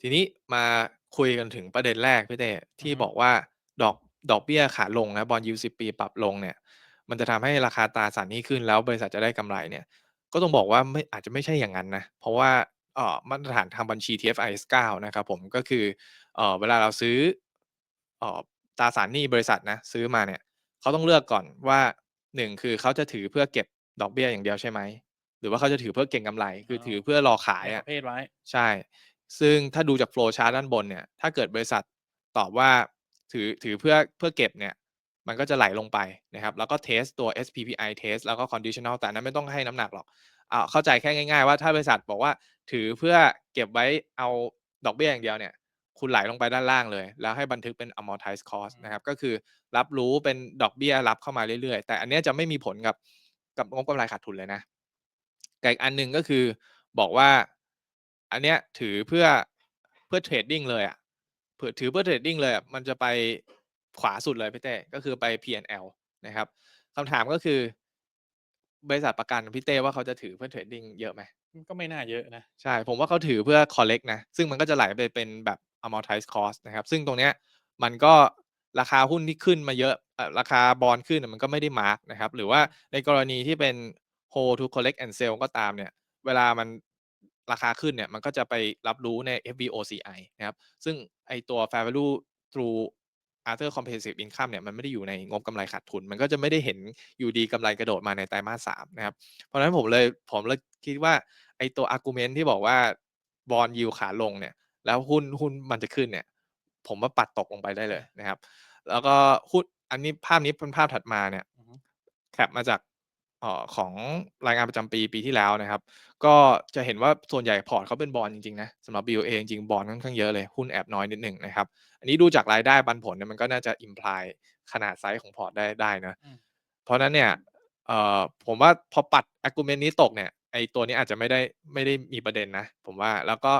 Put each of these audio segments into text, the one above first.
ทีนี้มาคุยกันถึงประเด็นแรกพี่เต้อือฮึที่บอกว่าดอกดอกเบี้ยขาลงนะบอนด์ยิลด์10ปีปรับลงเนี่ย มันจะทำให้ราคาตราสารหนี้ขึ้นแล้วบริษัทจะได้กำไรเนี่ย ก็ต้องบอกว่าไม่อาจจะไม่ใช่อย่างนั้นนะเพราะว่าเอ่อมาตรฐานทางบัญชี TFIS 9 นะครับผมก็คือเอ่อเวลาเราซื้อเอ่อตราสารหนี้บริษัทนะซื้อมาเนี่ยเขาต้องเลือกก่อนว่าหนึ่งคือเขาจะถือเพื่อเก็บดอกเบี้ยอย่างเดียวใช่ไหมหรือว่าเขาจะถือเพื่อเก็งกำไร คืออ๋อถือเพื่อรอขายแยกปอะระเภทไว้ใช่ ซึ่งถ้าดูจาก flow chart ด้านบนเนี่ย ถ้าเกิดบริษัทตอบว่าถือถือเพื่อเพื่อเก็บเนี่ย มันก็จะไหลลงไปนะครับ แล้วก็เทสตัว SPPI test แล้วก็ conditional แต่อันนั้นไม่ต้องให้น้ำหนักหรอกอ่าเข้าใจแค่ง่าย ๆ ว่าถ้าบริษัทบอกว่าถือเพื่อเก็บไว้เอาดอกเบี้ยอย่างเดียวเนี่ย คุณไหลลงไปด้านล่างเลย แล้วให้บันทึกเป็น amortized อื cost มนะครับ ก็คือรับรู้เป็นดอกเบี้ยรับเข้ามาเรื่อยๆ แต่อันเนี้ยจะไม่มีผลกับกับงบกำไรขาดทุนเลยนะกับอีกอันหนึ่งก็คือบอกว่า อันเนี้ยถือเพื่อเพื่อเทรดดิ้งเลยอะเผื่อถือเพื่อเทรดดิ้งเลยอะมันจะไปขวาสุดเลยพี่เต้ก็คือไป P&L นะครับคำถามก็คือบริษัทประกันพี่เต้ว่าเขาจะถือเพื่อเทรดดิ้งเยอะไหมมันก็ไม่น่าเยอะนะใช่ ผมว่าเขาถือเพื่อ collect นะ ซึ่งมันก็จะไหลไปเป็นแบบ amortized cost นะครับ ซึ่งตรงเนี้ยมันก็ราคาหุ้นที่ขึ้นมาเยอะเอ่อราคาบอนด์ขึ้นอะมันก็ไม่ได้มาร์กนะครับ หรือว่าในกรณีที่เป็น hold to collect and sell ก็ตามเนี่ย เวลามัน ราคาขึ้นเนี่ยมันก็จะไปรับรู้ใน FVOCI นะครับ ซึ่งไอตัว fair value through other comprehensive income เนี่ยมันไม่ได้อยู่ในงบกำไรขาดทุน มันก็จะไม่ได้เห็นอยู่ดีกำไรกระโดดมาในไตรมาส3นะครับ เพราะฉะนั้นผมเลยผมเลยคิดว่าไอตัว argument ที่บอกว่าบอนด์ยิลด์ขาลงเนี่ย แล้วหุ้นหุ้นมันจะขึ้นเนี่ย ผมว่าปัดตกลงไปได้เลยนะครับ แล้วก็หุ้นอันนี้ภาพนี้เป็นภาพถัดมาเนี่ยอือฮึแคปมาจาก เอ่อของรายงานประจำปีปีที่แล้วนะครับ ก็จะเห็นว่าส่วนใหญ่พอร์ตเขาเป็นบอนด์จริงๆนะสำหรับ BOA จริงๆบอนด์ค่อนข้างเยอะเลย หุ้นแอบน้อยนิดหนึ่งนะครับ อันนี้ดูจากรายได้ปันผลเนี่ยมันก็น่าจะ imply ขนาดไซซ์ของพอร์ตได้ได้นะอืมเพราะฉะนั้นเนี่ยเอ่อผมว่าพอปัด argument นี้ตกเนี่ยไอตัวนี้อาจจะไม่ได้ไม่ได้มีประเด็นนะ ผมว่าแล้วก็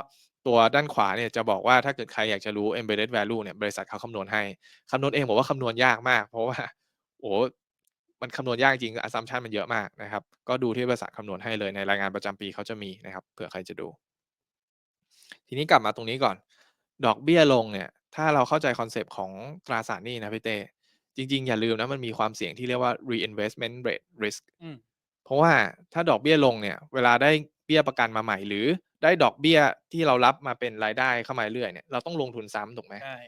ตัวด้านขวาเนี่ยจะบอกว่าถ้าเกิดใครอยากจะรู้ embedded value เนี่ยบริษัทเขาคำนวณให้คำนวณเองผมว่าคำนวณยากมาก เพราะว่าโอ้โฮ มันคำนวณยากจริง assumption มันเยอะมากนะครับ ก็ดูที่บริษัทคำนวณให้เลยในรายงานประจำปีเขาจะมีนะครับ เผื่อใครจะดู ทีนี้กลับมาตรงนี้ก่อน ดอกเบี้ยลงเนี่ย ถ้าเราเข้าใจคอนเซปต์ของตราสารหนี้นะพี่เต้จริง ๆ อย่าลืมนะมันมีความเสี่ยงที่เรียกว่า reinvestment rate risk อืมเพราะว่าถ้าดอกเบี้ยลงเนี่ย เวลาได้เบี้ยประกันมาใหม่ หรือได้ดอกเบี้ยที่เรารับมาเป็นรายได้เข้ามาเรื่อยเนี่ยเราต้องลงทุนซ้ำถูกไหมใช่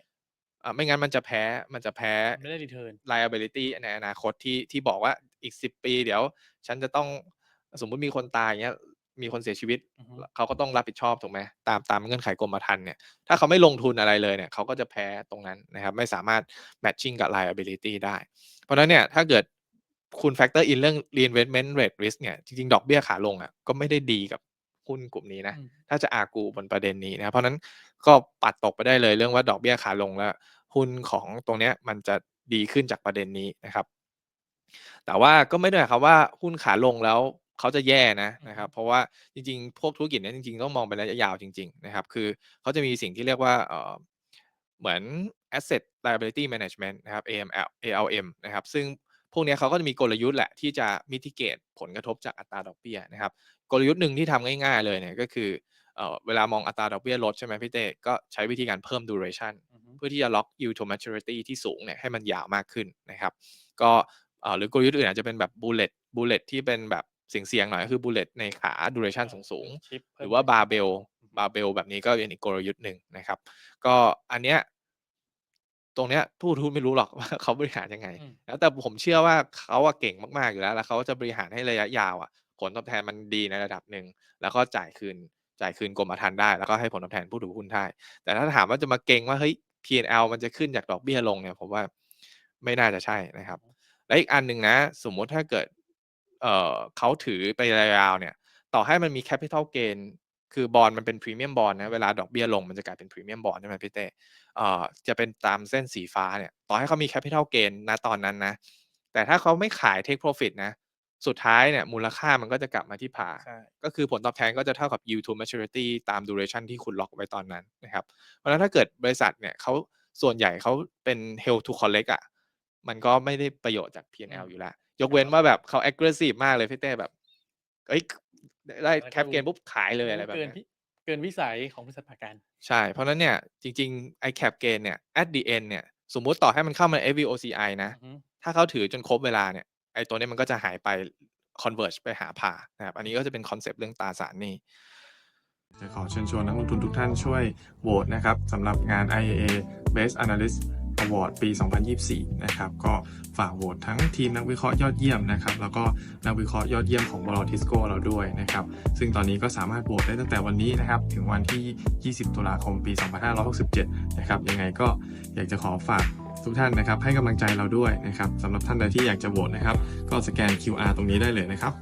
อ่าไม่งั้นมันจะแพ้มันจะแพ้มันไม่ได้รีเทิร์น liability ในอนาคตที่ที่บอกว่าอีก10ปีเดี๋ยว ฉันจะต้องสมมุติมีคนตายอย่างเงี้ยมีคนเสียชีวิต อือฮึ เขาก็ต้องรับผิดชอบถูกไหมตามตามเงื่อนไขกรมธรรม์เนี่ยถ้าเขาไม่ลงทุนอะไรเลยเนี่ยเขาก็จะแพ้ตรงนั้นนะครับไม่สามารถ matching กับ liability ได้ เพราะฉะนั้นเนี่ยถ้าเกิดคุณ factor in เรื่อง reinvestment rate risk เนี่ยจริงๆ ดอกเบี้ยขาลงอะก็ไม่ได้ดีกับ หุ้นกลุ่มนี้นะอืมถ้าจะ argue บนประเด็นนี้นะครับเพราะฉะนั้นก็ปัดตกไปได้เลยเรื่องว่าดอกเบี้ยขาลงแล้ว หุ้นของตรงเนี้ยมันจะดีขึ้นจากประเด็นนี้นะครับ แต่ว่าก็ไม่ได้หมายความว่าหุ้นขาลงแล้วเขาจะแย่นะอือฮึนะครับ เพราะว่าจริงๆ พวกธุรกิจเนี้ยจริงๆต้องมองเป็นระยะยาวจริง ๆ นะครับ คือเขาจะมีสิ่งที่เรียกว่าเอ่อเหมือน Asset Liability Management นะครับ AML ALM นะครับ ซึ่ง พวกเนี้ยเขาก็จะมีกลยุทธ์แหละที่จะ mitigate ผลกระทบจากอัตราดอกเบี้ยนะครับ กลยุทธ์หนึ่งที่ทำง่ายๆเลยเนี่ยก็คือเอ่อเวลามองอัตราดอกเบี้ยลดใช่ไหมพี่เต้ก็ใช้วิธีการเพิ่ม duration อือฮึเพื่อที่จะล็อก yield to maturity ที่สูงเนี่ยให้มันยาวมากขึ้นนะครับ ก็เอ่อหรือกลยุทธ์อื่นอาจจะเป็นแบบ bullet bullet ที่เป็นแบบเสี่ยงๆหน่อยก็คือ bullet ในขา duration เออสูงเป็นชิปๆหรือว่าเพิ่มเงินปันผล barbell อือฮึ barbell แบบนี้ก็เป็นอีกกลยุทธ์หนึ่งนะครับ ก็อันเนี้ย ตรงเนี้ยผู้ถือหุ้นไม่รู้หรอกว่าเขาบริหารยังไงอืม แล้วแต่ผมเชื่อว่าเขาอะเก่งมากๆอยู่แล้ว แล้วเขาจะบริหารให้ระยะยาวอะผลตอบแทนมันดีในระดับหนึ่งแล้วก็จ่ายคืนจ่ายคืนกรมธรรม์ได้ แล้วก็ให้ผลตอบแทนผู้ถือหุ้นได้ แต่ถ้าถามว่าจะมาเก็งว่าเฮ้ย P&L มันจะขึ้นจากดอกเบี้ยลงเนี่ยผมว่าไม่น่าจะใช่นะครับ และอีกอันหนึ่งนะ สมมุติถ้าเกิดเอ่อเขาถือไประยะยาวเนี่ย ต่อให้มันมี capital gain คือบอนด์มันเป็น premium bond นะเวลาดอกเบี้ยลงมันจะกลายเป็น premium bond ใช่ไหมพี่เต้เอ่อจะเป็นตามเส้นสีฟ้าเนี่ยต่อให้เขามี capital gain ณตอนนั้นนะ แต่ถ้าเขาไม่ขาย take profit นะสุดท้ายเนี่ยมูลค่ามันก็จะกลับมาที่ par ใช่ก็คือผลตอบแทนก็จะเท่ากับ yield to maturity ตาม duration ที่คุณล็อกไว้ตอนนั้นนะครับ เพราะฉะนั้นถ้าเกิดบริษัทเนี่ยเขาส่วนใหญ่เขาเป็น held to collect อะมันก็ไม่ได้ประโยชน์จากอืม P&L อยู่แล้ว ยกเว้นว่าแบบเขา aggressive มากเลยพี่เต้แบบเฮ้ย ได้แล้วก็ cap ดู gain ปุ๊บขายเลยรู้อะไรแบบเนี้ยเกินพิเกินวิสัยของบริษัทประกัน ใช่ เพราะฉะนั้นเนี่ยจริงๆไอ้ cap gain เนี่ย at the end เนี่ยสมมุติต่อให้มันเข้ามา FVOCI นะอือฮึถ้าเขาถือจนครบเวลาเนี่ยไอ้ตัวเนี้ยมันก็จะหายไป converge ไปหา par นะครับ อันนี้ก็จะเป็นคอนเซปต์เรื่องตราสารหนี้จะขอเชิญชวนนักลงทุนทุกท่านช่วยโหวตนะครับสำหรับงาน IAA Best Analyst Award ปี 2024 นะครับ ก็ฝากโหวตทั้งทีมนักวิเคราะห์ยอดเยี่ยมนะครับ แล้วก็นักวิเคราะห์ยอดเยี่ยมของบอลทิสโก้เราด้วยนะครับ ซึ่งตอนนี้ก็สามารถโหวตได้ตั้งแต่วันนี้นะครับ ถึงวันที่ 20 ตุลาคมปี 2567 นะครับ ยังไงก็อยากจะขอฝากทุกท่านนะครับ ให้กำลังใจเราด้วยนะครับสำหรับท่านใดที่อยากจะโหวตนะครับ ก็สแกน QR ตรงนี้ได้เลยนะครับ